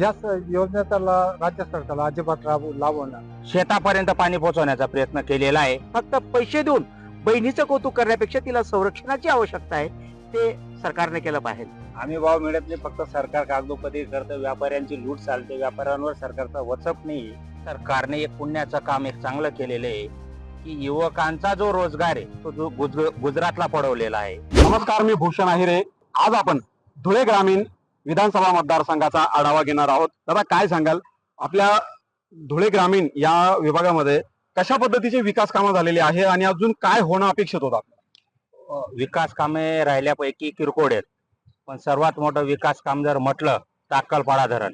या योजनेचा ला- राज्य सरकारला अजिबात लावणार शेतापर्यंत पाणी पोहोचवण्याचा प्रयत्न केलेला आहे. फक्त पैसे देऊन बहिणीचं कौतुक करण्यापेक्षा तिला संरक्षणाची आवश्यकता आहे ते सरकारने केलं पाहिजे. आम्ही भाव मिळत नाही फक्त सरकार कागदोपत्री करतं व्यापाऱ्यांची लूट चालते व्यापाऱ्यांवर सरकारचा वचप नाही. सरकारने एक पुण्याचं काम एक चांगलं केलेलं आहे की युवकांचा जो रोजगार आहे तो जो गुज- गुजरातला पडवलेला आहे. नमस्कार मी भूषण आहिरे. आज आपण धुळे ग्रामीण विधानसभा मतदारसंघाचा आढावा घेणार आहोत. दादा काय सांगाल? आपल्या धुळे ग्रामीण या विभागामध्ये कशा पद्धतीचे विकास कामं झालेली आहे आणि अजून काय होणं अपेक्षित होतं आपल्याला? विकास कामे राहिल्यापैकी किरकोळ आहेत. पण सर्वात मोठं विकास काम जर म्हटलं तर अक्कलपाडा धरण.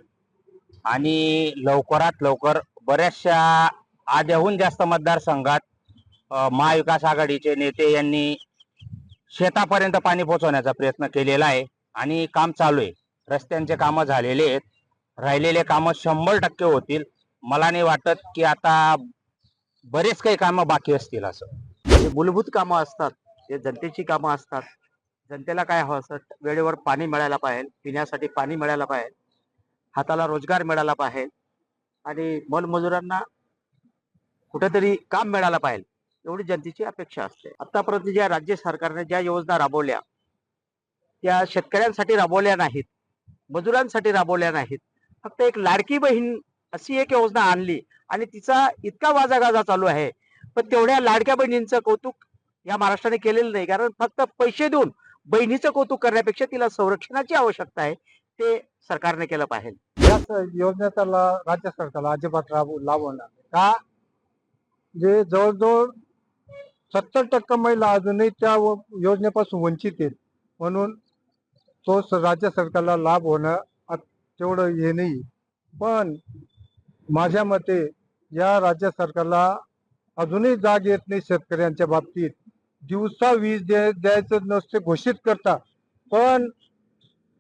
आणि लवकरात लवकर बऱ्याचशा आध्याहून जास्त मतदारसंघात महाविकास आघाडीचे नेते यांनी शेतापर्यंत पाणी पोहोचवण्याचा प्रयत्न केलेला आहे आणि काम चालू आहे. रस्त्यांचे कामं झालेले आहेत. राहिलेले कामं शंभर टक्के होतील. मला नाही वाटत की आता बरेच काही कामं बाकी असतील असं. मूलभूत कामं असतात. जे जनतेची कामं असतात. जनतेला काय हवं असतं वेळेवर पाणी मिळायला पाहिजे. पिण्यासाठी पाणी मिळायला पाहिजे. हाताला रोजगार मिळाला पाहिजे. आणि मलमजुरांना कुठेतरी काम मिळालं पाहिजे. एवढी जनतेची अपेक्षा असते. आतापर्यंत ज्या राज्य सरकारने ज्या योजना राबवल्या त्या शेतकऱ्यांसाठी राबवल्या नाहीत. मजुरांसाठी राबवल्या नाहीत. फक्त एक लाडकी बहीण अशी एक योजना आणली आणि तिचा इतका वाजागाजा चालू आहे. पण तेवढ्या लाडक्या बहिणींचं कौतुक या महाराष्ट्राने केलेलं नाही. कारण फक्त पैसे देऊन बहिणीचं कौतुक करण्यापेक्षा तिला संरक्षणाची आवश्यकता आहे ते सरकारने केलं पाहिजे. याच योजनेचा राज्य सरकारला अजिबात राबवू लावणार का? जे जवळजवळ सत्तर टक्के महिला अजूनही त्या व- योजनेपासून वंचित आहेत. म्हणून तो स- राज्य सरकारला लाभ होणं तेवढं हे नाही. पण माझ्या मते या राज्य सरकारला अजूनही जाग येत नाही शेतकऱ्यांच्या बाबतीत. दिवसा वीज द्या द्यायचं नसते घोषित करता. पण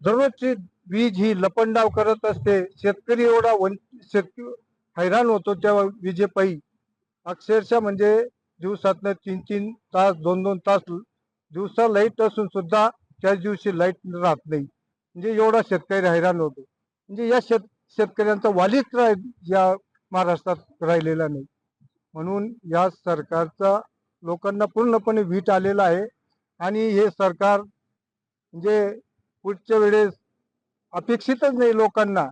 दररोजची वीज ही लपंडाव करत असते. शेतकरी एवढा वन शेतकरी हैराण होतो त्या विजेपायी. अक्षरशः म्हणजे दिवसातनं तीन तीन तास दोन दोन तास दिवसा लाइट असून सुद्धा त्याच दिवशी लाइट राहत नाही. म्हणजे एवढा शेतकरी हैराण होतो. म्हणजे या शेत शेतकऱ्यांचा वालीच रा- या महाराष्ट्रात राहिलेला नाही. म्हणून या सरकारचा लोकांना पूर्णपणे वीट आलेला आहे. आणि हे सरकार म्हणजे पुढच्या वेळेस अपेक्षितच नाही लोकांना.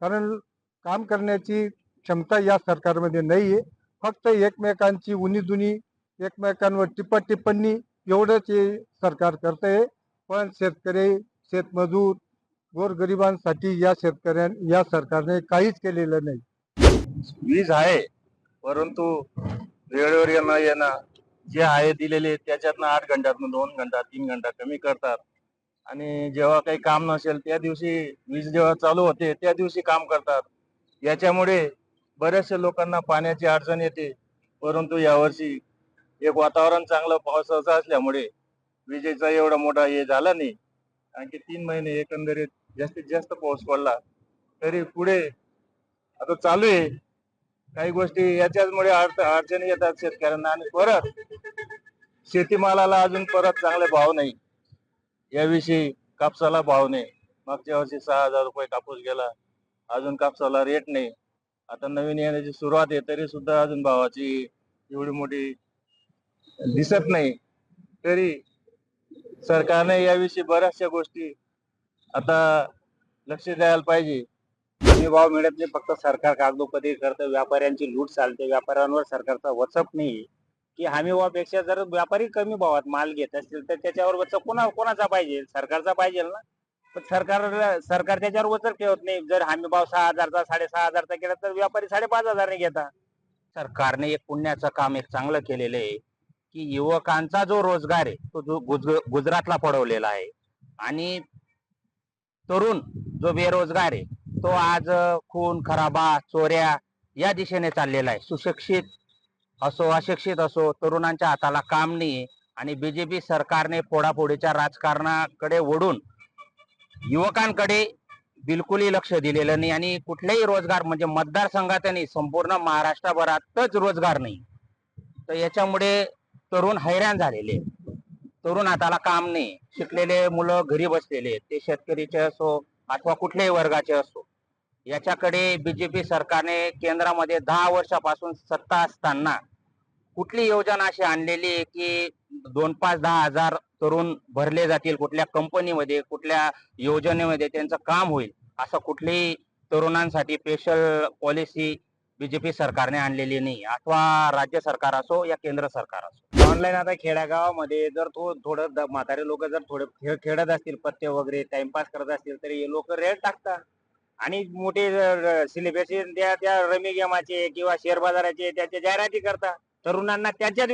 कारण काम करण्याची क्षमता या सरकारमध्ये नाही आहे फक्त एकमेकांची उनी दुनी एकमेकांवर टिप्पा टिप्पणी एवढंच हे सरकार करत आहे पण शेतकरी शेतमजूर गोरगरिबांसाठी या शेतकऱ्या या सरकारने काहीच केलेलं नाही. वीज आहे परंतु वेळेवर येणं येणं जे आहे दिलेले त्याच्यातनं आठ घंट्यातनं दोन घंटा तीन घंटा कमी करतात. आणि जेव्हा काही काम नसेल त्या दिवशी वीज जेव्हा चालू होते त्या दिवशी काम करतात. याच्यामुळे बऱ्याचशा लोकांना पाण्याची अडचण येते. परंतु यावर्षी एक वातावरण चांगलं पावसाचं असल्यामुळे विजेचा एवढा मोठा हे झाला नाही. आणखी तीन महिने एकंदरीत जास्तीत जास्त पाऊस पडला. तरी पुढे आता चालू आहे. काही गोष्टी याच्याचमुळे अडचणी येतात शेतकऱ्यांना आणि परत शेतीमालाला अजून परत चांगले भाव नाही. याविषयी कापसाला भाव नाही. मागच्या वर्षी सहा हजार रुपये कापूस गेला. अजून कापसाला रेट नाही. आता नवीन येण्याची सुरुवात आहे. तरी सुद्धा अजून भावाची एवढी मोठी दिसत नाही. तरी सरकारने याविषयी बऱ्याचशा गोष्टी आता लक्ष द्यायला पाहिजे. कमी भाव मिळत नाही फक्त सरकार कागदोपत्री करतं व्यापाऱ्यांची लूट चालते व्यापाऱ्यांवर सरकारचा वचप नाही. की हमी भावापेक्षा जर व्यापारी कमी भावात माल घेत असतील तर त्याच्यावर वचप कोणा कोणाचा पाहिजे? सरकारचा पाहिजे ना? पण सरकार सरकार त्याच्यावर वचप ठेवत नाही. जर हमी भाव सहा हजारचा साडेसहा हजारचा केला तर व्यापारी साडेपाच हजारने घेता. सरकारने एक पुण्याचं काम एक चांगलं केलेलं आहे. की युवकांचा जो रोजगार आहे तो जो गुज गुजरातला पडवलेला आहे. आणि तरुण जो बेरोजगार आहे तो आज खून खराबा चोऱ्या या दिशेने चाललेला आहे. सुशिक्षित असो अशिक्षित असो तरुणांच्या हाताला काम नाही आणि बीजेपी सरकारने फोडाफोडीच्या राजकारणाकडे ओढून युवकांकडे बिलकुलही लक्ष दिलेलं नाही आणि कुठलेही रोजगार म्हणजे मतदारसंघात नाही. संपूर्ण महाराष्ट्रभरातच रोजगार नाही. तर याच्यामुळे तरुण हैराण झालेले. तरुण हाताला काम नाही. शिकलेले मुलं घरी बसलेले. ते शेतकरीचे असो अथवा कुठल्याही वर्गाचे असो. याच्याकडे बीजेपी सरकारने केंद्रामध्ये दहा वर्षापासून सत्ता असताना कुठली योजना अशी आणलेली आहे की दोन पाच दहा हजार तरुण भरले जातील कुठल्या कंपनीमध्ये कुठल्या योजनेमध्ये त्यांचं काम होईल? असं कुठलीही तरुणांसाठी स्पेशल पॉलिसी बीजेपी सरकारने आणलेली नाही अथवा राज्य सरकार असो या केंद्र सरकार असो. ऑनलाईन आता खेड्यागावामध्ये जर तो थोडं म्हातारे लोक जर थोडे खेळ खेळत असतील पत्ते वगैरे टाइमपास करत असतील तर हे लोक रेट टाकतात. आणि मोठे सिलिब्रेशन त्या त्या रमी गेमाचे किंवा शेअर बाजाराचे त्याच्या जाहिराती करतात. तरुणांना त्याच्यात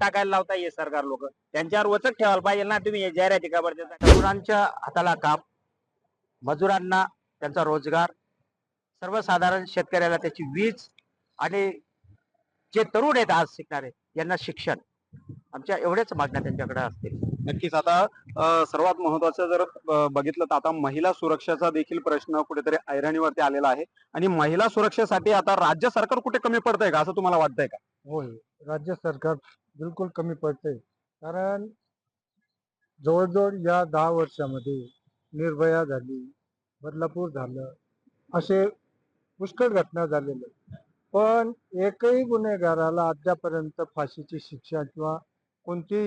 टाकायला लावता हे सरकार लोक. त्यांच्यावर वचक ठेवायला पाहिजे ना तुम्ही जाहिराती का बरं तरुणांच्या हाताला काम मजुरांना त्यांचा रोजगार सर्वसाधारण शेतकऱ्याला त्याची वीज आणि जे तरुण आहेत आज शिकणारे यांना शिक्षण. आमच्या एवढ्याच मागण्या त्यांच्याकडे असतील. नक्कीच. आता सर्वात महत्वाचं जर बघितलं तर आता महिला सुरक्षेचा देखील प्रश्न कुठेतरी ऐरणीवरती आलेला आहे. आणि महिला सुरक्षेसाठी आता राज्य सरकार कुठे कमी पडतंय का? असं तुम्हाला वाटतंय का? होय. राज्य सरकार बिलकुल कमी पडतंय. कारण जवळजवळ या दहा वर्षामध्ये निर्भया झाली बदलापूर झालं असे पुष्कळ घटना झालेल्या पण एकही गुन्हेगाराला अद्यापर्यंत फाशीची शिक्षा किंवा कोणती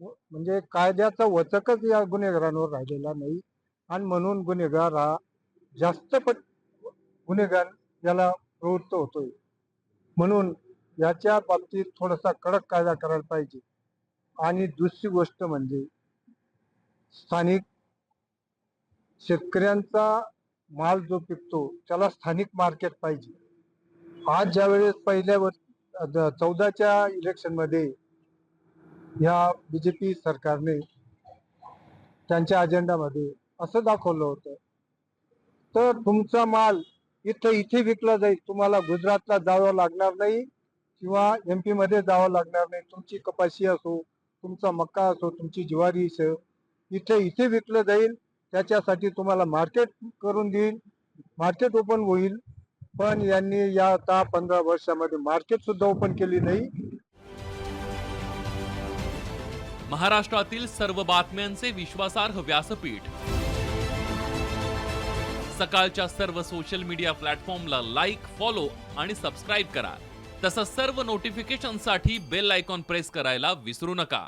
म्हणजे कायद्याचा वचकच या गुन्हेगारांवर राहिलेला नाही. आणि म्हणून गुन्हेगार हा जास्त पट गुन्हेगार याला प्रवृत्त होतोय. म्हणून याच्या बाबतीत थोडासा कडक कायदा करायला पाहिजे. आणि दुसरी गोष्ट म्हणजे स्थानिक शेतकऱ्यांचा माल जो पिकतो त्याला स्थानिक मार्केट पाहिजे. आज ज्या वेळेस पहिल्या वर्ष चौदाच्या चौदाच्या ह्या बी या बीजेपी सरकारने त्यांच्या अजेंडामध्ये असं दाखवलं होतं. तर तुमचा माल इथं इथे विकला जाईल. तुम्हाला गुजरातला जावं लागणार नाही किंवा एम पीमध्ये जावं लागणार नाही. तुमची कपाशी असो तुमचा मक्का असो तुमची ज्वारी असो इथे इथे विकलं जाईल. त्याच्यासाठी तुम्हाला मार्केट करून देईल मार्केट ओपन होईल. पण यांनी या दहा पंधरा वर्षामध्ये मार्केट सुद्धा ओपन केली नाही. महाराष्ट्रातील सर्व बातम्यांचे विश्वासार्ह व्यासपीठ. सकाळच्या सर्व सोशल मीडिया प्लॅटफॉर्मला लाईक फॉलो आणि सबस्क्राईब करा. तसंच सर्व नोटिफिकेशनसाठी बेल आयकॉन प्रेस करायला विसरू नका.